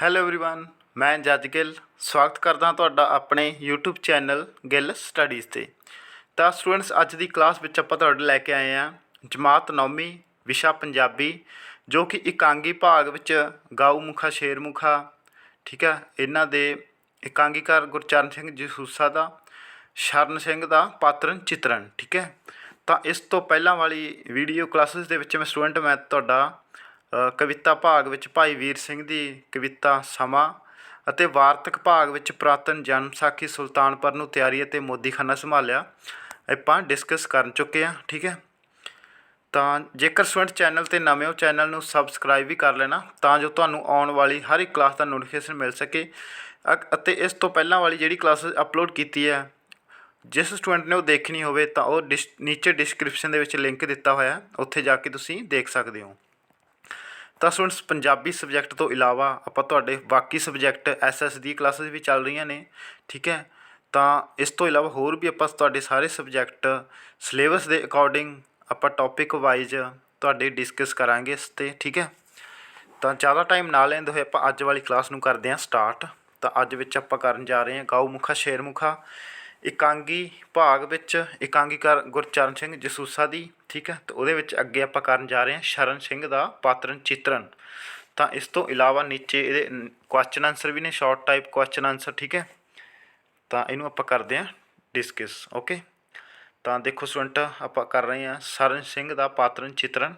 Hello everyone ਮੈਂ ਜੱਜ ਗਿੱਲ ਸਵਾਗਤ ਕਰਦਾ ਤੁਹਾਡਾ ਆਪਣੇ YouTube ਚੈਨਲ ਗਿੱਲ ਸਟੱਡੀਜ਼ ਤੇ ਤਾਂ ਸਟੂਡੈਂਟਸ ਅੱਜ ਦੀ ਕਲਾਸ ਵਿੱਚ ਆਪਾਂ ਤੁਹਾਡੇ ਲੈ ਕੇ ਆਏ ਹਾਂ ਜਮਾਤ ਨੌਵੀਂ ਵਿਸ਼ਾ ਪੰਜਾਬੀ ਜੋ ਕਿ ਇਕਾਂਗੀ ਭਾਗ ਵਿੱਚ ਗਾਊ ਮੁਖਾ ਸ਼ੇਰ ਮੁਖਾ ਠੀਕ ਹੈ ਇਹਨਾਂ ਦੇ ਇਕਾਂਗੀਕਾਰ ਗੁਰਚਰਨ ਸਿੰਘ ਜਸੂਸਾ ਦਾ ਸ਼ਰਨ ਸਿੰਘ ਦਾ ਪਾਤਰਨ ਚਿਤਰਨ ਠੀਕ ਹੈ ਤਾਂ ਇਸ ਤੋਂ ਪਹਿਲਾਂ ਵਾਲੀ ਵੀਡੀਓ ਕਲਾਸਿਸ ਦੇ ਵਿੱਚ ਮੈਂ ਸਟੂਡੈਂਟ ਮੈਂ ਤੁਹਾਡਾ ਅ, ਕਵਿਤਾ ਭਾਗ ਵਿੱਚ ਭਾਈ ਵੀਰ ਸਿੰਘ ਦੀ ਕਵਿਤਾ ਸਮਾਂ ਅਤੇ ਵਾਰਤਕ ਭਾਗ ਵਿੱਚ ਪੁਰਾਤਨ ਜਨਮ ਸਾਖੀ ਸੁਲਤਾਨਪੁਰ ਨੂੰ ਤਿਆਰੀ ਅਤੇ ਮੋਦੀਖਾਨਾ ਸੰਭਾਲਿਆ। ਆਪਾਂ ਡਿਸਕਸ ਕਰ ਚੁੱਕੇ ਹਾਂ, ਠੀਕ ਹੈ? ਤਾਂ ਜੇਕਰ ਸਟੂਡੈਂਟ ਚੈਨਲ ਤੇ ਨਵੇਂ ਹੋ, ਚੈਨਲ ਨੂੰ ਸਬਸਕ੍ਰਾਈਬ ਵੀ ਕਰ ਲੈਣਾ ਤਾਂ ਜੋ ਤੁਹਾਨੂੰ ਆਉਣ ਵਾਲੀ ਹਰ ਇੱਕ ਕਲਾਸ ਦਾ ਨੋਟੀਫਿਕੇਸ਼ਨ ਮਿਲ ਸਕੇ। ਅ- ਅਤੇ ਇਸ ਤੋਂ ਪਹਿਲਾਂ ਵਾਲੀ ਜਿਹੜੀ ਕਲਾਸ ਅਪਲੋਡ ਕੀਤੀ ਹੈ, ਜਿਸ ਸਟੂਡੈਂਟ ਨੇ ਉਹ ਦੇਖਣੀ ਹੋਵੇ ਤਾਂ ਉਹ ਡਿਸ ਨੀਚੇ ਡਿਸਕ੍ਰਿਪਸ਼ਨ ਦੇ ਵਿੱਚ ਲਿੰਕ ਦਿੱਤਾ ਹੋਇਆ ਉੱਥੇ ਜਾ ਕੇ ਤੁਸੀਂ ਦੇਖ ਸਕਦੇ ਹੋ। ਤਾਂ ਸਟੂਡੈਂਟਸ ਪੰਜਾਬੀ ਸਬਜੈਕਟ ਤੋਂ ਇਲਾਵਾ ਆਪਾਂ ਤੁਹਾਡੇ ਬਾਕੀ ਸਬਜੈਕਟ ਐਸਐਸ ਦੀ ਕਲਾਸਿਸ ਵੀ ਚੱਲ ਰਹੀਆਂ ਨੇ, ਠੀਕ ਹੈ? ਤਾਂ ਇਸ ਤੋਂ ਇਲਾਵਾ ਹੋਰ ਵੀ ਆਪਾਂ ਤੁਹਾਡੇ ਸਾਰੇ ਸਬਜੈਕਟ ਸਿਲੇਬਸ ਦੇ ਅਕੋਰਡਿੰਗ ਆਪਾਂ ਟੌਪਿਕ ਵਾਈਜ਼ ਤੁਹਾਡੇ ਡਿਸਕਸ ਕਰਾਂਗੇ ਇਸ ਤੇ, ਠੀਕ ਹੈ? ਤਾਂ ਜ਼ਿਆਦਾ ਟਾਈਮ ਨਾ ਲੈਂਦੇ ਹੋਏ ਆਪਾਂ ਅੱਜ ਵਾਲੀ ਕਲਾਸ ਨੂੰ ਕਰਦੇ ਹਾਂ ਸਟਾਰਟ ਤਾਂ ਅੱਜ ਵਿੱਚ ਆਪਾਂ ਕਰਨ ਜਾ ਰਹੇ ਹਾਂ ਗਾਊ ਮੁਖਾ, ਸ਼ੇਰ ਇਕਾਂਗੀ ਭਾਗ ਵਿੱਚ ਇਕਾਂਗੀਕਾਰ ਗੁਰਚਰਨ ਸਿੰਘ ਜਸੂਸਾ ਦੀ ਠੀਕ ਹੈ? ਤੇ ਉਹਦੇ ਵਿੱਚ ਅੱਗੇ ਆਪਾਂ ਕਰਨ ਜਾ ਰਹੇ ਹਾਂ ਸ਼ਰਨ ਸਿੰਘ ਦਾ ਪਾਤਰਨ ਚਿਤਰਨ। ਤਾਂ ਇਸ ਤੋਂ ਇਲਾਵਾ ਨੀਚੇ ਇਹਦੇ ਕੁਐਸਚਨ ਆਨਸਰ ਵੀ ਨੇ ਸ਼ਾਰਟ ਟਾਈਪ ਕੁਐਸਚਨ ਆਨਸਰ ਠੀਕ ਹੈ? ਤਾਂ ਇਹਨੂੰ ਆਪਾਂ ਕਰਦੇ ਹਾਂ ਡਿਸਕਸ ਓਕੇ ਤਾਂ ਦੇਖੋ ਸਟੂਡੈਂਟ ਆਪਾਂ ਕਰ ਰਹੇ ਹਾਂ ਸ਼ਰਨ ਸਿੰਘ ਦਾ ਪਾਤਰਨ ਚਿਤਰਨ।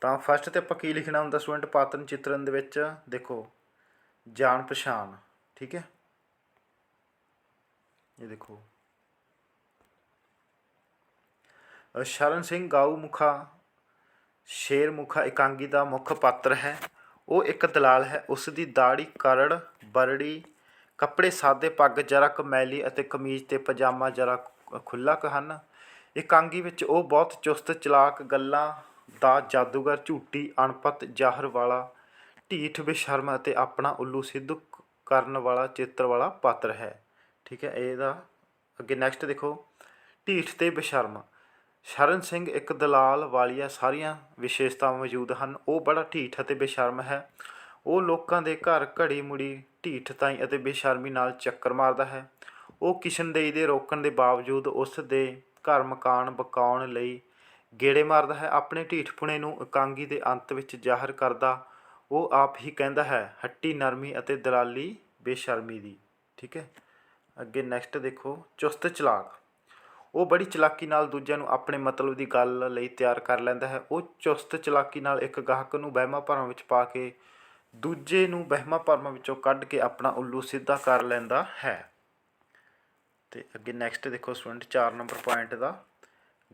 ਤਾਂ ਫਸਟ ਤੇ ਆਪਾਂ ਕੀ ਲਿਖਣਾ ਹੁੰਦਾ ਸਟੂਡੈਂਟ ਪਾਤਰਨ ਚਿਤਰਨ ਦੇ ਵਿੱਚ? ਦੇਖੋ, ਜਾਣ ਪਛਾਣ, ਠੀਕ ਹੈ? ਇਹ ਦੇਖੋ। ਸ਼ਰਨ ਸਿੰਘ ਗਾਊ ਮੁਖਾ ਸ਼ੇਰ ਮੁਖਾ ਇਕਾਂਗੀ ਦਾ ਮੁੱਖ ਪਾਤਰ ਹੈ। ਉਹ ਇੱਕ ਦਲਾਲ ਹੈ। ਉਸ ਦੀ ਦਾੜੀ ਕਰੜ, ਬਰੜੀ, ਕੱਪੜੇ ਸਾਦੇ ਪੱਗ ਜਰਾ ਕਮੈਲੀ ਅਤੇ ਕਮੀਜ਼ ਤੇ ਪਜਾਮਾ ਜਰਾ ਖੁੱਲਾ ਹਨ। ਇਕਾਂਗੀ ਵਿੱਚ ਉਹ ਬਹੁਤ ਚੁਸਤ, ਚਲਾਕ ਗੱਲਾਂ ਦਾ ਜਾਦੂਗਰ ਝੂਟੀ, ਅਣਪਤ ਜ਼ਾਹਰ ਵਾਲਾ, ਢੀਠ, ਬੇਸ਼ਰਮ ਅਤੇ ਆਪਣਾ ਉੱਲੂ ਸਿੱਧੂ ਕਰਨ ਵਾਲਾ, ਚਿੱਤਰ ਵਾਲਾ ਪਾਤਰ ਹੈ। ਠੀਕ ਹੈ, ਇਹਦਾ ਅੱਗੇ ਨੈਕਸਟ ਦੇਖੋ। ਢੀਠ ਤੇ ਬੇਸ਼ਰਮ। ਸ਼ਰਨ ਸਿੰਘ ਇੱਕ ਦਲਾਲ ਵਾਲੀਆਂ ਸਾਰੀਆਂ ਵਿਸ਼ੇਸ਼ਤਾਵਾਂ ਮੌਜੂਦ ਹਨ। ਉਹ ਬੜਾ ਢੀਠ ਅਤੇ ਬੇਸ਼ਰਮ ਹੈ। ਉਹ ਲੋਕਾਂ ਦੇ ਘਰ ਘੜੀ ਮੁੜੀ ਢੀਠ ਤਾਈ ਅਤੇ ਬੇਸ਼ਰਮੀ ਨਾਲ ਚੱਕਰ ਮਾਰਦਾ ਹੈ। ਉਹ ਕਿਸ਼ਨਦੇਈ ਦੇ ਰੋਕਣ ਦੇ ਬਾਵਜੂਦ ਉਸ ਦੇ ਘਰ ਮਕਾਨ ਬਕਾਉਣ ਲਈ ਗੇੜੇ ਮਾਰਦਾ ਹੈ। ਆਪਣੇ ਢੀਠਪੁਣੇ ਨੂੰ ਇਕਾਂਗੀ ਦੇ ਅੰਤ ਵਿੱਚ ਜ਼ਾਹਰ ਕਰਦਾ, ਉਹ ਆਪ ਹੀ ਕਹਿੰਦਾ ਹੈ, ਹੱਟੀ ਨਰਮੀ ਅਤੇ ਦਲਾਲੀ ਬੇਸ਼ਰਮੀ ਦੀ। ਠੀਕ ਹੈ। ਅੱਗੇ ਨੈਕਸਟ ਦੇਖੋ, ਚੁਸਤ ਚਲਾਕ। ਉਹ ਬੜੀ ਚਲਾਕੀ ਨਾਲ ਦੂਜਿਆਂ ਨੂੰ ਆਪਣੇ ਮਤਲਬ ਦੀ ਗੱਲ ਲਈ ਤਿਆਰ ਕਰ ਲੈਂਦਾ ਹੈ। ਉਹ ਚੁਸਤ ਚਲਾਕੀ ਨਾਲ ਇੱਕ ਗਾਹਕ ਨੂੰ ਵਹਿਮਾਂ ਭਰਮਾਂ ਵਿੱਚ ਪਾ ਕੇ ਦੂਜੇ ਨੂੰ ਵਹਿਮਾਂ ਭਰਮਾਂ ਵਿੱਚੋਂ ਕੱਢ ਕੇ ਆਪਣਾ ਉੱਲੂ ਸਿੱਧਾ ਕਰ ਲੈਂਦਾ ਹੈ। ਤੇ ਅੱਗੇ ਨੈਕਸਟ ਦੇਖੋ ਸਟੂਡੈਂਟ 4 ਨੰਬਰ ਪੁਆਇੰਟ ਦਾ।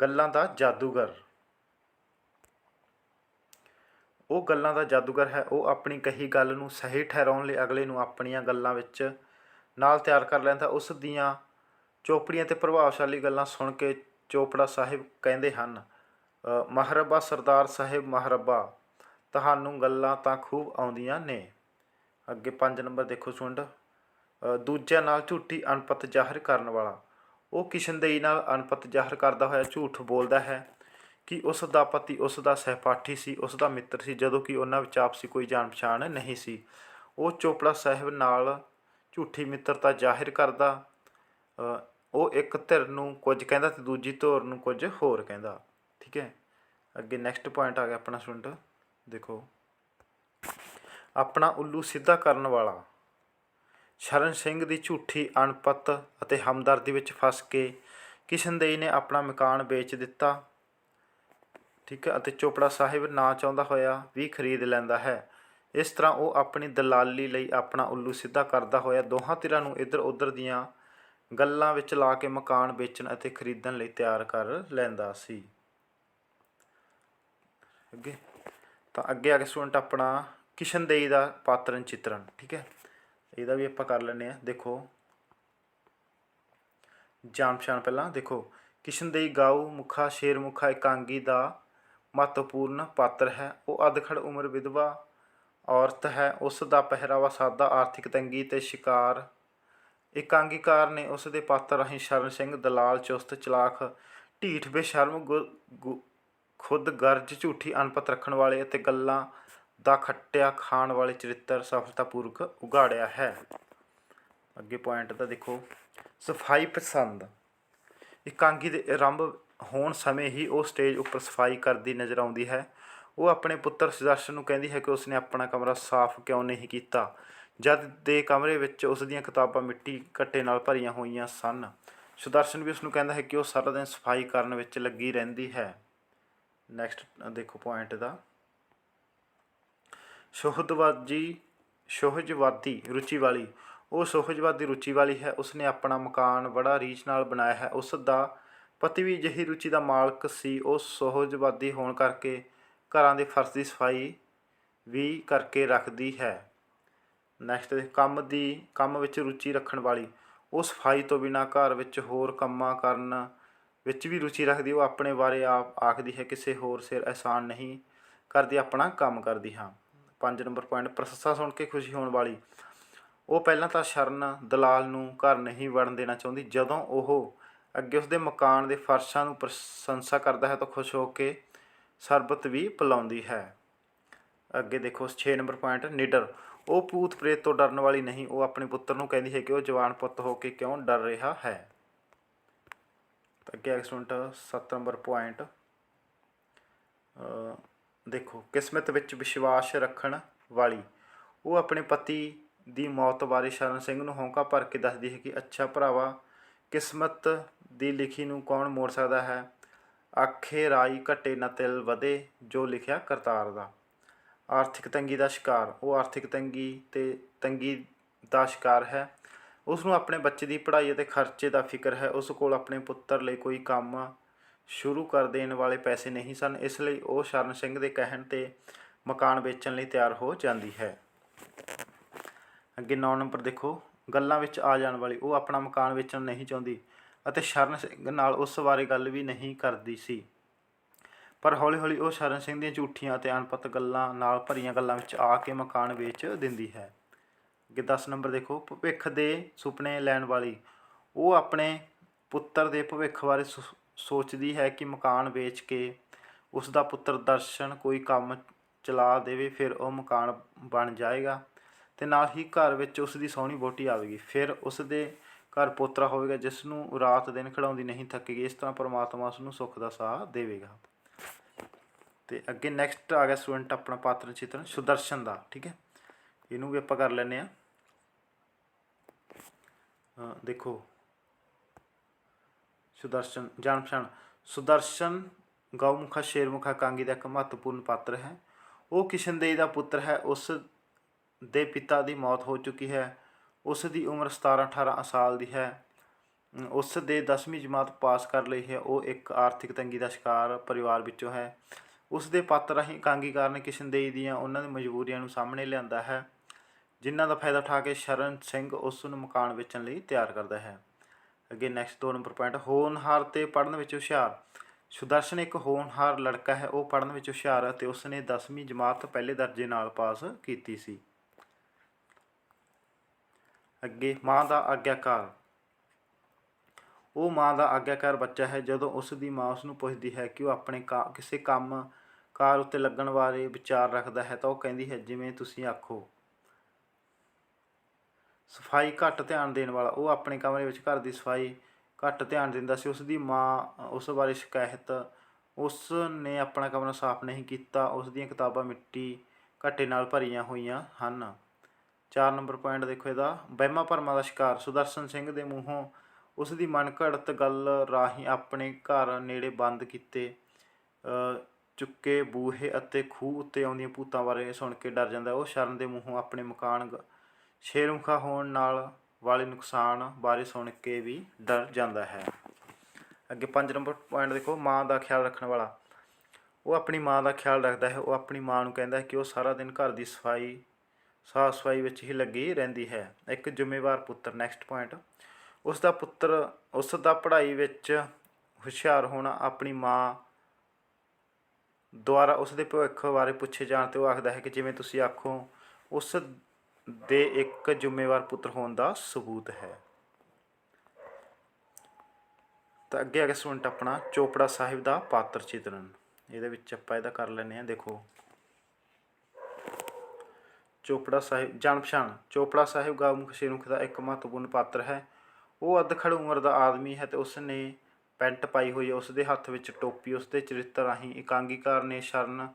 ਗੱਲਾਂ ਦਾ ਜਾਦੂਗਰ। ਉਹ ਗੱਲਾਂ ਦਾ ਜਾਦੂਗਰ ਹੈ। ਉਹ ਆਪਣੀ ਕਹੀ ਗੱਲ ਨੂੰ ਸਹੀ ਠਹਿਰਾਉਣ ਲਈ ਅਗਲੇ ਨੂੰ ਆਪਣੀਆਂ ਗੱਲਾਂ ਵਿੱਚ ਨਾਲ ਤਿਆਰ ਕਰ ਲੈਂਦਾ। ਉਸ ਦੀਆਂ ਚੋਪੜੀਆਂ ਤੇ ਪ੍ਰਭਾਵਸ਼ਾਲੀ ਗੱਲਾਂ ਸੁਣ ਕੇ ਚੋਪੜਾ ਸਾਹਿਬ ਕਹਿੰਦੇ ਹਨ ਅ, ਮਹਰਬਾ ਸਰਦਾਰ ਸਾਹਿਬ ਮਹਰਬਾ ਤੁਹਾਨੂੰ ਗੱਲਾਂ ਤਾਂ ਖੂਬ ਆਉਂਦੀਆਂ ਨੇ। ਅੱਗੇ 5 ਨੰਬਰ ਦੇਖੋ ਸੁੰਡ ਦੂਜਿਆਂ ਨਾਲ ਝੂਠੀ ਅਨਪਤ ਜ਼ਾਹਰ ਕਰਨ ਵਾਲਾ। ਉਹ ਕਿਸ਼ਨਦੇਈ ਨਾਲ ਅਨਪਤ ਜ਼ਾਹਰ ਕਰਦਾ ਹੋਇਆ ਝੂਠ ਬੋਲਦਾ ਹੈ ਕਿ ਉਸ ਦਾ ਪਤੀ ਉਸ ਦਾ ਸਹਿਪਾਠੀ ਸੀ ਉਸ ਦਾ ਮਿੱਤਰ ਸੀ ਜਦੋਂ ਕਿ ਉਹਨਾਂ ਵਿੱਚ ਆਪਸੀ ਕੋਈ ਜਾਣ ਪਛਾਣ ਨਹੀਂ ਸੀ। ਉਹ ਚੋਪੜਾ ਸਾਹਿਬ ਨਾਲ ਝੂਠੀ ਮਿੱਤਰਤਾ ਜ਼ਾਹਿਰ ਕਰਦਾ ਉਹ ਇੱਕ ਧਿਰ ਨੂੰ ਕੁਝ ਕਹਿੰਦਾ ਤੇ ਦੂਜੀ ਧਿਰ ਨੂੰ ਕੁਝ ਹੋਰ ਕਹਿੰਦਾ। ਠੀਕ ਹੈ? ਅੱਗੇ ਨੈਕਸਟ ਪੁਆਇੰਟ ਆ ਗਿਆ ਆਪਣਾ ਸੁਣਟ ਦੇਖੋ। ਆਪਣਾ ਉੱਲੂ ਸਿੱਧਾ ਕਰਨ ਵਾਲਾ। ਸ਼ਰਨ ਸਿੰਘ ਦੀ ਝੂਠੀ ਅਣਪਤ ਅਤੇ ਹਮਦਰਦੀ ਵਿੱਚ ਫਸ ਕੇ ਕਿਸ਼ਨ ਦੇਈ ਨੇ ਆਪਣਾ ਮਕਾਨ ਵੇਚ ਦਿੱਤਾ। ਠੀਕ ਹੈ? ਅਤੇ ਚੋਪੜਾ ਸਾਹਿਬ ਨਾ ਚਾਹੁੰਦਾ ਹੋਇਆ ਵੀ ਖਰੀਦ ਲੈਂਦਾ ਹੈ। ਇਸ ਤਰ੍ਹਾਂ ਉਹ ਆਪਣੀ ਦਲਾਲੀ ਲਈ ਆਪਣਾ ਉੱਲੂ ਸਿੱਧਾ ਕਰਦਾ ਹੋਇਆ ਦੋਹਾਂ ਧਿਰਾਂ ਨੂੰ ਇੱਧਰ ਉੱਧਰ ਦੀਆਂ ਗੱਲਾਂ ਵਿੱਚ ਲਾ ਕੇ ਮਕਾਨ ਵੇਚਣ ਅਤੇ ਖਰੀਦਣ ਲਈ ਤਿਆਰ ਕਰ ਲੈਂਦਾ ਸੀ। ਅੱਗੇ? ਤਾਂ ਅੱਗੇ ਆ ਕੇ ਸਟੂਡੈਂਟ ਆਪਣਾ ਕਿਸ਼ਨਦੇਈ ਦਾ ਪਾਤਰਨ ਚਿਤਰਨ ਠੀਕ ਹੈ? ਇਹਦਾ ਵੀ ਆਪਾਂ ਕਰ ਲੈਂਦੇ ਆ ਦੇਖੋ। ਜਾਣ ਪਛਾਣ ਪਹਿਲਾਂ, ਦੇਖੋ। ਕਿਸ਼ਨਦੇਈ ਗਾਊ, ਮੁਖਾ, ਸ਼ੇਰ ਮੁਖਾ, ਇਕਾਂਗੀ ਦਾ ਮਹੱਤਵਪੂਰਨ ਪਾਤਰ ਹੈ। ਉਹ ਅਧਖੜ ਉਮਰ ਵਿਧਵਾ ਔਰਤ ਹੈ। ਉਸ ਦਾ ਪਹਿਰਾਵਾ ਸਾਦਾ, ਆਰਥਿਕ ਤੰਗੀ ਤੇ ਸ਼ਿਕਾਰ ਇਕਾਂਗੀਕਾਰ ਨੇ ਉਸ ਦੇ ਪਾਤਰ ਰਾਹੀਂ ਸ਼ਰਨ ਸਿੰਘ ਦਲਾਲ ਚੁਸਤ ਚਲਾਕ, ਢੀਠ ਬੇਸ਼ਰਮ ਗੁ- ਗੁ- ਖੁਦ ਗਰਜ ਝੂਠੀ ਅਨਪਤ ਰੱਖਣ ਵਾਲੇ ਅਤੇ ਗੱਲਾਂ ਦਾ ਖੱਟਿਆ ਖਾਣ ਵਾਲੇ ਚਰਿੱਤਰ ਸਫਲਤਾਪੂਰਵਕ ਉਗਾੜਿਆ ਹੈ। ਅੱਗੇ ਪੁਆਇੰਟ ਦਾ ਦੇਖੋ। ਸਫ਼ਾਈ ਪਸੰਦ। ਇਕਾਂਗੀ ਦੇ ਆਰੰਭ ਹੋਣ ਸਮੇਂ ਹੀ ਉਹ ਸਟੇਜ ਉੱਪਰ ਸਫ਼ਾਈ ਕਰਦੀ ਨਜ਼ਰ ਆਉਂਦੀ ਹੈ। ਉਹ ਆਪਣੇ ਪੁੱਤਰ ਸੁਦਰਸ਼ਨ ਨੂੰ ਕਹਿੰਦੀ ਹੈ ਕਿ ਉਸਨੇ ਆਪਣਾ ਕਮਰਾ ਸਾਫ਼ ਕਿਉਂ ਨਹੀਂ ਕੀਤਾ? ਜਦ ਦੇ ਕਮਰੇ ਵਿੱਚ ਉਸ ਦੀਆਂ ਕਿਤਾਬਾਂ ਮਿੱਟੀ ਘੱਟੇ ਨਾਲ ਭਰੀਆਂ ਹੋਈਆਂ ਸਨ, ਸੁਦਰਸ਼ਨ ਵੀ ਉਸ ਨੂੰ ਕਹਿੰਦਾ ਹੈ ਕਿ ਉਹ ਸਾਰਾ ਦਿਨ ਸਫ਼ਾਈ ਕਰਨ ਵਿੱਚ ਲੱਗੀ ਰਹਿੰਦੀ ਹੈ। ਨੈਕਸਟ ਦੇਖੋ ਪੁਆਇੰਟ ਦਾ। ਸ਼ੋਹਦਵਾਦੀ, ਸ਼ੋਹਜਵਾਦੀ ਰੁਚੀ ਵਾਲੀ। ਉਹ ਸ਼ੋਹਜਵਾਦੀ ਰੁਚੀ ਵਾਲੀ ਹੈ। ਉਸਨੇ ਆਪਣਾ ਮਕਾਨ ਬੜਾ ਰੀਚ ਨਾਲ ਬਣਾਇਆ ਹੈ। ਉਸ ਦਾ ਪਤੀ ਵੀ ਜਿਹੀ ਰੁਚੀ ਦਾ ਮਾਲਕ ਸੀ। ਉਹ ਸੋਹਜਵਾਦੀ ਹੋਣ ਕਰਕੇ ਘਰਾਂ ਦੇ ਫਰਸ਼ ਦੀ ਸਫ਼ਾਈ ਵੀ ਕਰਕੇ ਰੱਖਦੀ ਹੈ। ਨੈਕਸਟ ਕੰਮ ਦੀ, ਕੰਮ ਵਿੱਚ ਰੁਚੀ ਰੱਖਣ ਵਾਲੀ। ਉਹ ਸਫ਼ਾਈ ਤੋਂ ਬਿਨਾਂ ਘਰ ਵਿੱਚ ਹੋਰ ਕੰਮਾਂ ਕਰਨ ਵਿੱਚ ਵੀ ਰੁਚੀ ਰੱਖਦੀ, ਉਹ ਆਪਣੇ ਬਾਰੇ ਆਪ ਆਖਦੀ ਹੈ, ਕਿਸੇ ਹੋਰ ਸਿਰ ਅਹਿਸਾਨ ਨਹੀਂ ਕਰਦੀ, ਆਪਣਾ ਕੰਮ ਕਰਦੀ ਹਾਂ। ਪੰਜ ਨੰਬਰ ਪੁਆਇੰਟ ਪ੍ਰਸ਼ੰਸਾ ਸੁਣ ਕੇ ਖੁਸ਼ੀ ਹੋਣ ਵਾਲੀ। ਉਹ ਪਹਿਲਾਂ ਤਾਂ ਸ਼ਰਨ ਦਲਾਲ ਨੂੰ ਘਰ ਨਹੀਂ ਵੜਨ ਦੇਣਾ ਚਾਹੁੰਦੀ। ਜਦੋਂ ਉਹ ਅੱਗੇ ਉਸਦੇ ਮਕਾਨ ਦੇ ਫਰਸ਼ਾਂ ਨੂੰ ਪ੍ਰਸ਼ੰਸਾ ਕਰਦਾ ਹੈ ਤਾਂ ਖੁਸ਼ ਹੋ ਕੇ ਸਰਬਤ ਵੀ ਪਿਲਾਉਂਦੀ ਹੈ। ਅੱਗੇ ਦੇਖੋ 6 ਨੰਬਰ ਪੁਆਇੰਟ ਨਿਡਰ। ਉਹ ਭੂਤ ਪ੍ਰੇਤ ਤੋਂ ਡਰਨ ਵਾਲੀ ਨਹੀਂ, ਉਹ ਆਪਣੇ ਪੁੱਤਰ ਨੂੰ ਕਹਿੰਦੀ ਹੈ ਕਿ ਉਹ ਜਵਾਨ ਪੁੱਤ ਹੋ ਕੇ ਕਿਉਂ ਡਰ ਰਿਹਾ ਹੈ? ਤਾਂ ਅੱਗੇ ਐਕਸਟੈਂਟ 7 ਨੰਬਰ ਪੁਆਇੰਟ ਦੇਖੋ, ਕਿਸਮਤ ਵਿੱਚ ਵਿਸ਼ਵਾਸ ਰੱਖਣ ਵਾਲੀ। ਉਹ ਆਪਣੇ ਪਤੀ ਦੀ ਮੌਤ ਬਾਰੇ ਸ਼ਰਨ ਸਿੰਘ ਨੂੰ ਹੌਂਕਾ ਭਰ ਕੇ ਦੱਸਦੀ ਹੈ ਕਿ, ਅੱਛਾ ਭਰਾਵਾ, ਕਿਸਮਤ ਦੀ ਲਿਖੀ ਨੂੰ ਕੌਣ ਮੋੜ ਸਕਦਾ ਹੈ? ਆਖੇ ਰਾਈ ਘਟੇ ਨਾ ਤਿਲ ਵਧੇ, ਜੋ ਲਿਖਿਆ ਕਰਤਾਰ ਦਾ। ਆਰਥਿਕ ਤੰਗੀ ਦਾ ਸ਼ਿਕਾਰ। ਉਹ ਆਰਥਿਕ ਤੰਗੀ ਤੇ ਤੰਗੀ ਦਾ ਸ਼ਿਕਾਰ ਹੈ। ਉਸ ਨੂੰ ਆਪਣੇ ਬੱਚੇ ਦੀ ਪੜ੍ਹਾਈ ਅਤੇ ਖਰਚੇ ਦਾ ਫਿਕਰ ਹੈ। ਉਸ ਕੋਲ ਆਪਣੇ ਪੁੱਤਰ ਲਈ ਕੋਈ ਕੰਮ ਸ਼ੁਰੂ ਕਰ ਦੇਣ ਵਾਲੇ ਪੈਸੇ ਨਹੀਂ ਸਨ। ਇਸ ਲਈ ਉਹ ਸ਼ਰਨ ਸਿੰਘ ਦੇ ਕਹਿਣ ਤੇ ਮਕਾਨ ਵੇਚਣ ਲਈ ਤਿਆਰ ਹੋ ਜਾਂਦੀ ਹੈ। ਅੱਗੇ 9 ਨੰਬਰ ਦੇਖੋ। ਗੱਲਾਂ ਵਿੱਚ ਆ ਜਾਣ ਵਾਲੀ। ਉਹ ਆਪਣਾ ਮਕਾਨ ਵੇਚਣ ਨਹੀਂ ਚਾਹੁੰਦੀ ਅਤੇ ਸ਼ਰਨ ਸਿੰਘ ਨਾਲ ਉਸ ਬਾਰੇ ਗੱਲ ਵੀ ਨਹੀਂ ਕਰਦੀ ਸੀ। ਪਰ ਹੌਲੀ-ਹੌਲੀ ਉਹ ਸ਼ਰਨ ਸਿੰਘ ਦੀਆਂ ਝੂਠੀਆਂ ਅਤੇ ਅਣਪਤ ਗੱਲਾਂ ਨਾਲ ਭਰੀਆਂ ਗੱਲਾਂ ਵਿੱਚ ਆ ਕੇ ਮਕਾਨ ਵੇਚ ਦਿੰਦੀ ਹੈ। ਅੱਗੇ 10 ਨੰਬਰ ਦੇਖੋ, ਭਵਿੱਖ ਦੇ ਸੁਪਨੇ ਲੈਣ ਵਾਲੀ। ਉਹ ਆਪਣੇ ਪੁੱਤਰ ਦੇ ਭਵਿੱਖ ਬਾਰੇ ਸੋ- ਸੋਚਦੀ ਹੈ ਕਿ ਮਕਾਨ ਵੇਚ ਕੇ ਉਸ ਦਾ ਪੁੱਤਰ ਦਰਸ਼ਨ ਕੋਈ ਕੰਮ ਚਲਾ ਦੇਵੇ, ਫਿਰ ਉਹ ਮਕਾਨ ਬਣ ਜਾਏਗਾ ਤੇ ਨਾਲ ਹੀ ਘਰ ਵਿੱਚ ਉਸ ਦੀ ਸੋਹਣੀ ਵਹੁਟੀ ਆਵੇਗੀ। ਫਿਰ ਉਸ ਦੇ ਘਰ ਪੋਤਰਾ ਹੋਵੇਗਾ, ਜਿਸ ਨੂੰ ਰਾਤ ਦਿਨ ਖਿਡਾਉਂਦੀ ਨਹੀਂ ਥੱਕੇਗੀ, ਇਸ ਤਰ੍ਹਾਂ ਪਰਮਾਤਮਾ ਉਸ ਨੂੰ ਸੁੱਖ ਦਾ ਸਾਹ ਦੇਵੇਗਾ। ਤੇ ਅੱਗੇ ਨੈਕਸਟ ਆ ਗਿਆ ਸਟੂਡੈਂਟ ਆਪਣਾ ਪਾਤਰ ਚਿੱਤਰਨ ਸੁਦਰਸ਼ਨ ਦਾ, ਠੀਕ ਹੈ? ਇਹਨੂੰ ਵੀ ਆਪਾਂ ਕਰ ਲੈਨੇ ਆ ਦੇਖੋ। ਸੁਦਰਸ਼ਨ, ਜਾਣ ਪਛਾਣ। ਸੁਦਰਸ਼ਨ ਗਊਮੁਖਾ, ਸ਼ੇਰਮੁਖਾ, ਕਾਂਗੀ ਦਾ ਇੱਕ ਮਹੱਤਵਪੂਰਨ ਪਾਤਰ ਹੈ। ਉਹ ਕਿਸ਼ਨਦੇਵ ਦਾ ਪੁੱਤਰ ਹੈ। ਉਸ ਦੇ ਪਿਤਾ ਦੀ ਮੌਤ ਹੋ ਚੁੱਕੀ ਹੈ। ਉਸ ਦੀ ਉਮਰ 17 18 ਸਾਲ ਦੀ ਹੈ। ਉਸ ਦੇ 10ਵੀਂ ਜਮਾਤ ਪਾਸ ਕਰ ਲਈ ਹੈ। ਉਹ ਇੱਕ ਆਰਥਿਕ ਤੰਗੀ ਦਾ ਸ਼ਿਕਾਰ ਪਰਿਵਾਰ ਵਿੱਚੋਂ ਹੈ। ਉਸ ਦੇ ਪਾਤਰ ਰਾਹੀਂ ਕਾਂਗੀ ਕਾਰਨ ਕਿਸ਼ਨਦੇਈ ਦੀਆਂ ਉਹਨਾਂ ਦੀ ਮਜਬੂਰੀਆਂ ਨੂੰ ਸਾਹਮਣੇ ਲਿਆਂਦਾ ਹੈ, ਜਿਨ੍ਹਾਂ ਦਾ ਫਾਇਦਾ ਉਠਾ ਕੇ ਸ਼ਰਨ ਸਿੰਘ ਉਸ ਨੂੰ ਮਕਾਨ ਵੇਚਣ ਲਈ ਤਿਆਰ ਕਰਦਾ ਹੈ। ਅੱਗੇ ਨੈਕਸਟ 2 ਨੰਬਰ ਪੁਆਇੰਟ ਹੋਣਹਾਰ ਤੇ ਪੜ੍ਹਨ ਵਿੱਚ ਹੁਸ਼ਿਆਰ। ਸੁਦਰਸ਼ਨ ਇੱਕ ਹੋਣਹਾਰ ਲੜਕਾ ਹੈ, ਉਹ ਪੜ੍ਹਨ ਵਿੱਚ ਹੁਸ਼ਿਆਰ ਹੈ ਤੇ ਉਸ ਨੇ 10ਵੀਂ ਜਮਾਤ ਪਹਿਲੇ ਦਰਜੇ ਨਾਲ ਪਾਸ ਕੀਤੀ ਸੀ। ਅੱਗੇ, ਮਾਂ ਦਾ ਆਗਿਆਕਾਰ। ਉਹ ਮਾਂ ਦਾ ਆਗਿਆਕਾਰ ਬੱਚਾ ਹੈ, ਜਦੋਂ ਉਸ ਦੀ ਮਾਂ ਉਸ ਨੂੰ ਪੁੱਛਦੀ ਹੈ ਕਿ ਉਹ ਆਪਣੇ ਕਾ- ਕਿਸੇ ਕੰਮ ਕਾਰ ਉੱਤੇ ਲੱਗਣ ਬਾਰੇ ਵਿਚਾਰ ਰੱਖਦਾ ਹੈ ਤਾਂ ਉਹ ਕਹਿੰਦੀ ਹੈ, ਜਿਵੇਂ ਤੁਸੀਂ ਆਖੋ। ਸਫ਼ਾਈ ਘੱਟ ਧਿਆਨ ਦੇਣ ਵਾਲਾ, ਉਹ ਆਪਣੇ ਕਮਰੇ ਵਿੱਚ ਘਰ ਦੀ ਸਫ਼ਾਈ ਘੱਟ ਧਿਆਨ ਦਿੰਦਾ ਸੀ। ਉਸ ਦੀ ਮਾਂ ਉਸ ਬਾਰੇ ਸ਼ਿਕਾਇਤ ਉਸ ਨੇ ਆਪਣਾ ਕਮਰਾ ਸਾਫ਼ ਨਹੀਂ ਕੀਤਾ ਉਸ ਦੀਆਂ ਕਿਤਾਬਾਂ ਮਿੱਟੀ ਘੱਟੇ ਨਾਲ ਭਰੀਆਂ ਹੋਈਆਂ ਹਨ। 4 ਨੰਬਰ ਪੁਆਇੰਟ ਦੇਖੋ ਇਹਦਾ, ਵਹਿਮਾਂ ਭਰਮਾਂ ਦਾ ਸ਼ਿਕਾਰ, ਸੁਦਰਸ਼ਨ ਸਿੰਘ ਦੇ ਮੂੰਹੋਂ ਉਸ ਦੀ ਮਨਘੜਤ ਗੱਲ ਰਾਹੀਂ ਆਪਣੇ ਘਰ ਨੇੜੇ ਬੰਦ ਕੀਤੇ। ਚੁੱਕੇ ਬੂਹੇ ਅਤੇ ਖੂਹ ਉੱਤੇ ਆਉਂਦੀਆਂ ਭੂਤਾਂ ਬਾਰੇ ਸੁਣ ਕੇ ਡਰ ਜਾਂਦਾ। ਉਹ ਸ਼ਰਨ ਦੇ ਮੂੰਹੋਂ ਆਪਣੇ ਮਕਾਨ ਗ- ਸ਼ੇਰਮੁਖਾ ਹੋਣ ਨਾਲ ਵਾਲੇ ਨੁਕਸਾਨ ਬਾਰੇ ਸੁਣ ਕੇ ਵੀ ਡਰ ਜਾਂਦਾ ਹੈ। ਅੱਗੇ 5 ਨੰਬਰ ਪੁਆਇੰਟ ਦੇਖੋ, ਮਾਂ ਦਾ ਖਿਆਲ ਰੱਖਣ ਵਾਲਾ। ਉਹ ਆਪਣੀ ਮਾਂ ਦਾ ਖਿਆਲ ਰੱਖਦਾ ਹੈ। ਉਹ ਆਪਣੀ ਮਾਂ ਨੂੰ ਕਹਿੰਦਾ ਹੈ ਕਿ ਉਹ ਸਾਰਾ ਦਿਨ ਘਰ ਦੀ ਸਫ਼ਾਈ, ਸਾਫ਼ ਸਫ਼ਾਈ ਵਿੱਚ ਹੀ ਲੱਗੀ ਰਹਿੰਦੀ ਹੈ। ਇੱਕ ਜ਼ਿੰਮੇਵਾਰ ਪੁੱਤਰ ਨੈਕਸਟ ਪੁਆਇੰਟ ਉਸ ਦਾ ਪੁੱਤਰ, ਉਸ ਦਾ ਪੜ੍ਹਾਈ ਵਿੱਚ ਹੁਸ਼ਿਆਰ ਹੋਣਾ ਆਪਣੀ ਮਾਂ ਦੁਆਰਾ ਉਸ ਦੇ ਭਵਿੱਖ ਬਾਰੇ ਪੁੱਛੇ ਜਾਣ ਤੇ ਉਹ ਆਖਦਾ ਹੈ ਕਿ ਜਿਵੇਂ ਤੁਸੀਂ ਆਖੋ, ਉਸ ਦੇ ਇੱਕ ਜ਼ਿੰਮੇਵਾਰ ਪੁੱਤਰ ਹੋਣ ਦਾ ਸਬੂਤ ਹੈ। ਤਾਂ ਅੱਗੇ ਆ ਸਟੂਡੈਂਟ ਆਪਣਾ, ਚੋਪੜਾ ਸਾਹਿਬ ਦਾ ਪਾਤਰ ਚਿਤਰਨ। ਇਹਦੇ ਵਿੱਚ ਆਪਾਂ ਇਹਦਾ ਕਰ ਲੈਂਦੇ ਹਾਂ, ਦੇਖੋ। ਚੋਪੜਾ ਸਾਹਿਬ, ਜਾਣ ਪਛਾਣ। ਚੋਪੜਾ ਸਾਹਿਬ ਗਾਮੁਖ ਸ਼ੇਰਮੁਖ ਦਾ ਇੱਕ ਮਹੱਤਵਪੂਰਨ ਪਾਤਰ ਹੈ। ਉਹ ਅੱਧਖੜ ਉਮਰ ਦਾ ਆਦਮੀ ਹੈ ਤੇ ਉਸ ਨੇ ਪੈਂਟ ਪਾਈ ਹੋਈ ਹੈ ਉਸ ਦੇ ਹੱਥ ਵਿੱਚ ਟੋਪੀ ਉਸ ਦੇ ਚਰਿੱਤਰ ਰਾਹੀਂ ਇਕਾਂਗੀਕਾਰ ਨੇ ਸ਼ਰਨ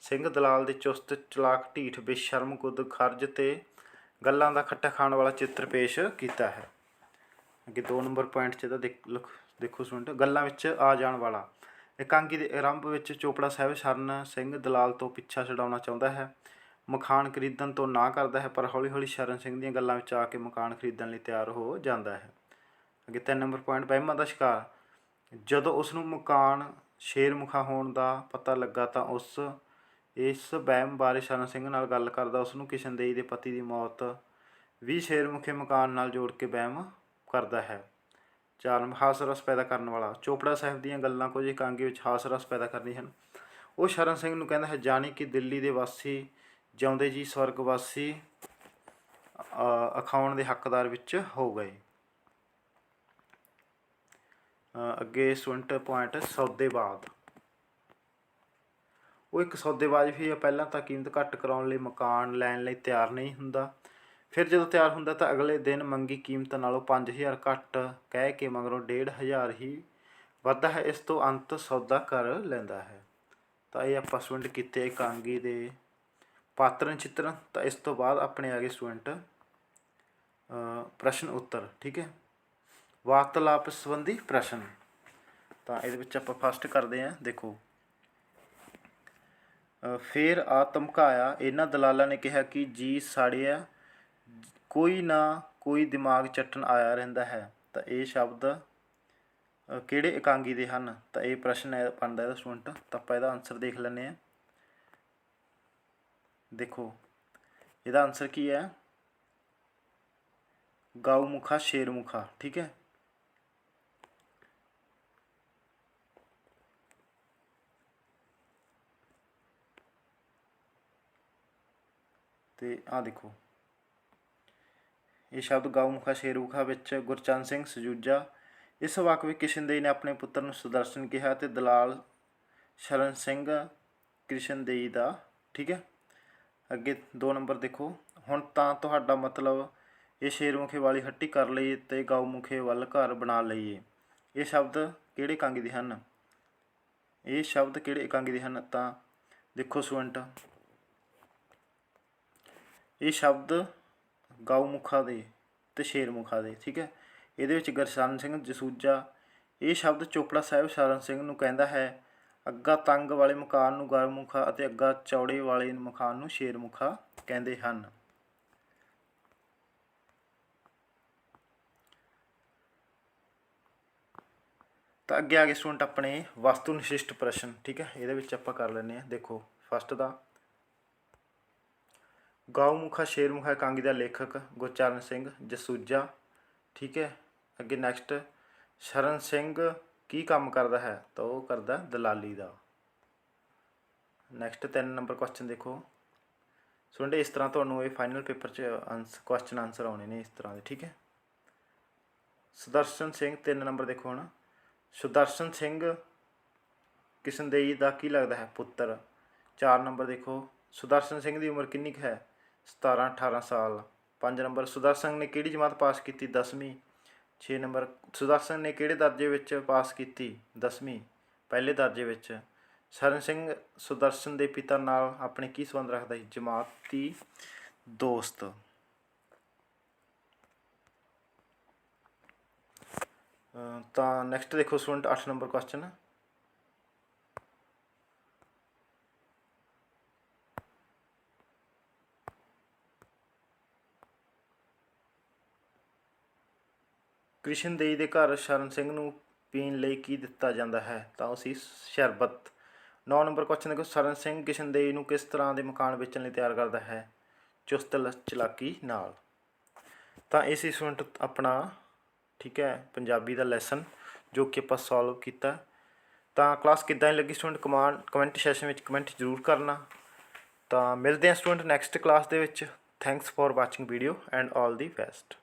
ਸਿੰਘ ਦਲਾਲ ਦੇ ਚੁਸਤ ਚਲਾਕ ਢੀਠ ਬੇਸ਼ਰਮ ਕੁੱਦ ਖਰਜ ਤੇ ਗੱਲਾਂ ਦਾ ਖੱਟਾ ਖਾਣ ਵਾਲਾ ਚਿੱਤਰ ਪੇਸ਼ ਕੀਤਾ ਹੈ। ਅੱਗੇ 2 ਨੰਬਰ ਪੁਆਇੰਟ 'ਚ ਇਹਦਾ ਦੇਖ ਦੇਖੋ ਸਟੂਡੈਂਟ ਗੱਲਾਂ ਵਿੱਚ ਆ ਜਾਣ ਵਾਲਾ। ਇਕਾਂਗੀ ਦੇ ਆਰੰਭ ਵਿੱਚ ਚੋਪੜਾ ਸਾਹਿਬ ਸ਼ਰਨ ਸਿੰਘ ਦਲਾਲ ਤੋਂ ਪਿੱਛਾ ਛਡਾਉਣਾ ਚਾਹੁੰਦਾ ਹੈ। ਮਕਾਨ ਖਰੀਦਣ ਤੋਂ ਨਾ ਕਰਦਾ ਹੈ, ਪਰ ਹੌਲੀ-ਹੌਲੀ ਸ਼ਰਨ ਸਿੰਘ ਦੀਆਂ ਗੱਲਾਂ ਵਿੱਚ ਆ ਕੇ ਮਕਾਨ ਖਰੀਦਣ ਲਈ ਤਿਆਰ ਹੋ ਜਾਂਦਾ ਹੈ। ਅੱਗੇ 3 ਨੰਬਰ ਪੁਆਇੰਟ, ਵਹਿਮਾਂ ਦਾ ਸ਼ਿਕਾਰ। ਜਦੋਂ ਉਸ ਨੂੰ ਮਕਾਨ ਸ਼ੇਰਮੁਖਾ ਹੋਣ ਦਾ ਪਤਾ ਲੱਗਾ ਤਾਂ ਉਸ, ਇਸ ਵਹਿਮ ਬਾਰੇ ਸ਼ਰਨ ਸਿੰਘ ਨਾਲ ਗੱਲ ਕਰਦਾ ਉਸ ਨੂੰ ਕਿਸ਼ਨਦੇਈ ਦੇ ਪਤੀ ਦੀ ਮੌਤ ਵੀ ਸ਼ੇਰਮੁਖੇ ਮਕਾਨ ਨਾਲ ਜੋੜ ਕੇ ਵਹਿਮ ਕਰਦਾ ਹੈ। ਚਾਰ ਹਾਸ ਰਸ ਪੈਦਾ ਕਰਨ ਵਾਲਾ। ਚੋਪੜਾ ਸਾਹਿਬ ਦੀਆਂ ਗੱਲਾਂ ਕੁਝ ਇਕਾਂਗੀ ਵਿੱਚ ਹਾਸ ਰਸ ਪੈਦਾ ਕਰਦੀਆਂ ਹਨ। ਉਹ ਸ਼ਰਨ ਸਿੰਘ ਨੂੰ ਕਹਿੰਦਾ ਹੈ ਜਾਣੀ ਕਿ ਦਿੱਲੀ ਦੇ ਵਾਸੀ, ਜਿਉਂਦੇ ਜੀ ਸਵਰਗ ਵਾਸੀ ਅਖਾਉਣ ਦੇ ਹੱਕਦਾਰ ਵਿੱਚ ਹੋ ਗਏ। ਅੱਗੇ ਸਟੂਡੈਂਟ ਪੁਆਇੰਟ ਸੌਦੇਬਾਦ ਉਹ ਇੱਕ ਸੌਦੇਬਾਜ਼ ਵੀ ਹੈ ਪਹਿਲਾਂ ਤਾਂ ਕੀਮਤ ਘੱਟ ਕਰਾਉਣ ਲਈ ਮਕਾਨ ਲੈਣ ਲਈ ਤਿਆਰ ਨਹੀਂ ਹੁੰਦਾ। ਫਿਰ ਜਦੋਂ ਤਿਆਰ ਹੁੰਦਾ ਤਾਂ ਅਗਲੇ ਦਿਨ ਮੰਗੀ ਕੀਮਤ ਨਾਲੋਂ 5000 ਘੱਟ ਕਹਿ ਕੇ ਮਗਰੋਂ 1500 ਹੀ ਵੱਧਦਾ ਹੈ, ਇਸ ਤੋਂ ਅੰਤ ਸੌਦਾ ਕਰ ਲੈਂਦਾ ਹੈ। ਤਾਂ ਇਹ ਆਪਾਂ ਸਟੂਡੈਂਟ ਕੀਤੇ ਇਕਾਂਗੀ ਦੇ ਪਾਤਰਨ ਚਿੱਤਰਨ ਤਾਂ ਇਸ ਤੋਂ ਬਾਅਦ ਆਪਣੇ ਆ ਗਏ ਸਟੂਡੈਂਟ ਪ੍ਰਸ਼ਨ ਉੱਤਰ, ਠੀਕ ਹੈ? ਵਾਰਤਾਲਾਪ ਸੰਬੰਧੀ ਪ੍ਰਸ਼ਨ। ਤਾਂ ਇਹਦੇ ਵਿੱਚ ਆਪਾਂ ਫਸਟ ਕਰਦੇ ਹਾਂ ਦੇਖੋ। ਅ, ਫੇਰ ਆ ਧਮਕਾਇਆ ਇਹਨਾਂ ਦਲਾਲਾਂ ਨੇ ਕਿਹਾ ਕਿ ਜੀ ਸਾੜਿਆ ਕੋਈ ਨਾ ਕੋਈ ਦਿਮਾਗ ਚੱਟਣ ਆਇਆ ਰਹਿੰਦਾ ਹੈ। ਤਾਂ ਇਹ ਸ਼ਬਦ ਕਿਹੜੇ ਇਕਾਂਗੀ ਦੇ ਹਨ? ਤਾਂ ਇਹ ਪ੍ਰਸ਼ਨ ਹੈ ਬਣਦਾ ਇਹਦਾ ਸਟੂਡੈਂਟ ਤਾਂ ਆਪਾਂ ਇਹਦਾ ਆਨਸਰ ਦੇਖ ਲੈਂਦੇ ਹਾਂ। ਦੇਖੋ ਇਹਦਾ ਆਨਸਰ ਕੀ ਹੈ? ਗਾਉ ਮੁਖਾ ਸ਼ੇਰ ਮੁਖਾ ਠੀਕ ਹੈ? ਤੇ ਆਹ ਦੇਖੋ। ਇਹ ਸ਼ਬਦ ਗਾਉ ਮੁਖਾ ਸ਼ੇਰ ਵਿੱਚ ਗੁਰਚੰਦ ਸਿੰਘ ਸਜੂਜਾ ਇਸ ਵਾਕ ਵਿੱਚ ਕਿਸ਼ਨਦੇਵ ਨੇ ਆਪਣੇ ਪੁੱਤਰ ਨੂੰ ਸੁਦਰਸ਼ਨ ਕਿਹਾ ਤੇ ਦਲਾਲ ਸ਼ਰਨ ਸਿੰਘ ਕ੍ਰਿਸ਼ਨਦੇਈ ਦਾ, ਠੀਕ ਹੈ? ਅੱਗੇ 2 ਨੰਬਰ ਦੇਖੋ। ਹੁਣ ਤਾਂ ਤੁਹਾਡਾ ਮਤਲਬ ਇਹ ਸ਼ੇਰਮੁਖੇ ਵਾਲੀ ਹੱਟੀ ਕਰ ਲਈਏ ਤੇ ਗਊਮੁਖੇ ਵੱਲ ਘਰ ਬਣਾ ਲਈਏ। ਇਹ ਸ਼ਬਦ ਕਿਹੜੇ ਇਕਾਂਗੀ ਦੇ ਹਨ? ਇਹ ਸ਼ਬਦ ਕਿਹੜੇ ਇਕਾਂਗੀ ਦੇ ਹਨ? ਤਾਂ ਦੇਖੋ ਸਟੂਡੈਂਟ ਇਹ ਸ਼ਬਦ ਗਊਮੁਖਾ ਦੇ ਤੇ ਸ਼ੇਰਮੁਖਾ ਦੇ, ਠੀਕ ਹੈ? ਇਹਦੇ ਵਿੱਚ ਗਰਸ਼ਨ ਸਿੰਘ ਜਸੂਜਾ, ਇਹ ਸ਼ਬਦ ਚੋਪੜਾ ਸਾਹਿਬ ਸ਼ਰਨ ਸਿੰਘ ਨੂੰ ਕਹਿੰਦਾ ਹੈ, ਅੱਗਾ ਤੰਗ ਵਾਲੇ ਮਕਾਨ ਨੂੰ ਗਰਮੁਖਾ ਅਤੇ ਅੱਗਾ ਚੌੜੇ ਵਾਲੇ ਮਕਾਨ ਨੂੰ ਸ਼ੇਰਮੁਖਾ ਕਹਿੰਦੇ ਹਨ। ਤਾਂ ਅੱਗੇ ਆ ਗਏ ਸਟੂਡੈਂਟ ਆਪਣੇ ਵਸਤੂ ਨਿਸ਼ਿਸ਼ਟ ਪ੍ਰਸ਼ਨ, ਠੀਕ ਹੈ? ਇਹਦੇ ਵਿੱਚ ਆਪਾਂ ਕਰ ਲੈਂਦੇ ਹਾਂ। ਦੇਖੋ ਫਸਟ ਦਾ ਗਊਮੁਖਾ, ਸ਼ੇਰਮੁਖਾ, ਕਾਂਗੀ ਦਾ ਲੇਖਕ ਗੁਰਚਰਨ ਸਿੰਘ ਜਸੂਜਾ, ਠੀਕ ਹੈ। ਅੱਗੇ ਨੈਕਸਟ ਸ਼ਰਨ ਸਿੰਘ ਕੀ ਕੰਮ ਕਰਦਾ ਹੈ? ਤਾਂ ਉਹ ਕਰਦਾ ਦਲਾਲੀ ਦਾ। ਨੈਕਸਟ 3 ਨੰਬਰ ਕੁਐਸਚਨ ਦੇਖੋ। ਸਟੂਡੈਂਟ ਇਸ ਤਰ੍ਹਾਂ ਤੁਹਾਨੂੰ ਇਹ ਫਾਈਨਲ ਪੇਪਰ 'ਚ ਆਨਸਰ ਕੁਐਸਚਨ ਆਨਸਰ ਆਉਣੇ ਨੇ ਇਸ ਤਰ੍ਹਾਂ ਦੇ, ਠੀਕ ਹੈ। ਸੁਦਰਸ਼ਨ ਸਿੰਘ 3 ਨੰਬਰ ਦੇਖੋ ਹੁਣ ਸੁਦਰਸ਼ਨ ਸਿੰਘ ਕਿਸ਼ਨਦੇਈ ਦਾ ਕੀ ਲੱਗਦਾ ਹੈ? ਪੁੱਤਰ। 4 ਨੰਬਰ ਦੇਖੋ। ਸੁਦਰਸ਼ਨ ਸਿੰਘ ਦੀ ਉਮਰ ਕਿੰਨੀ ਕੁ ਹੈ? 17 18 ਸਾਲ। 5 ਨੰਬਰ ਸੁਦਰਸ਼ਨ ਨੇ ਕਿਹੜੀ ਜਮਾਤ ਪਾਸ ਕੀਤੀ? 10ਵੀਂ 6 ਨੰਬਰ ਸੁਦਰਸ਼ਨ ਨੇ ਕਿਹੜੇ ਦਰਜੇ ਵਿੱਚ ਪਾਸ ਕੀਤੀ? 10ਵੀਂ ਪਹਿਲੇ ਦਰਜੇ ਵਿੱਚ। ਸ਼ਰਨ ਸਿੰਘ ਸੁਦਰਸ਼ਨ ਦੇ ਪਿਤਾ ਨਾਲ ਆਪਣੇ ਕੀ ਸੰਬੰਧ ਰੱਖਦਾ ਸੀ? ਜਮਾਤੀ ਦੋਸਤ। ਤਾਂ ਨੈਕਸਟ ਦੇਖੋ ਸਟੂਡੈਂਟ 8 ਨੰਬਰ ਕੁਐਸਚਨ ਕ੍ਰਿਸ਼ਨ ਦੇ ਘਰ ਸ਼ਰਨ ਸਿੰਘ ਨੂੰ ਪੀਣ ਲਈ ਕੀ ਦਿੱਤਾ ਜਾਂਦਾ ਹੈ? ਤਾਂ ਉਹ ਸੀ ਸ਼ਰਬਤ। 9 ਨੰਬਰ ਕੁਐਸਚਨ ਦੇਖੋ, ਸ਼ਰਨ ਸਿੰਘ ਕਿਸ਼ਨ ਨੂੰ ਕਿਸ ਤਰ੍ਹਾਂ ਦੇ ਮਕਾਨ ਵੇਚਣ ਲਈ ਤਿਆਰ ਕਰਦਾ ਹੈ? ਚੁਸਤ ਲ- ਚਲਾਕੀ ਨਾਲ। ਤਾਂ ਇਹ ਸੀ ਸਟੂਡੈਂਟ ਆਪਣਾ, ਠੀਕ ਹੈ, ਪੰਜਾਬੀ ਦਾ ਲੈਸਨ ਜੋ ਕਿ ਆਪਾਂ ਸੋਲਵ ਕੀਤਾ। ਤਾਂ ਕਲਾਸ ਕਿੱਦਾਂ ਦੀ ਲੱਗੀ ਸਟੂਡੈਂਟ ਕਮਾਂਡ ਕਮੈਂਟ ਸੈਸ਼ਨ ਵਿੱਚ ਕਮੈਂਟ ਜ਼ਰੂਰ ਕਰਨਾ। ਤਾਂ ਮਿਲਦੇ ਹਾਂ ਸਟੂਡੈਂਟ ਨੈਕਸਟ ਕਲਾਸ ਦੇ ਵਿੱਚ। Thanks for watching video and all the best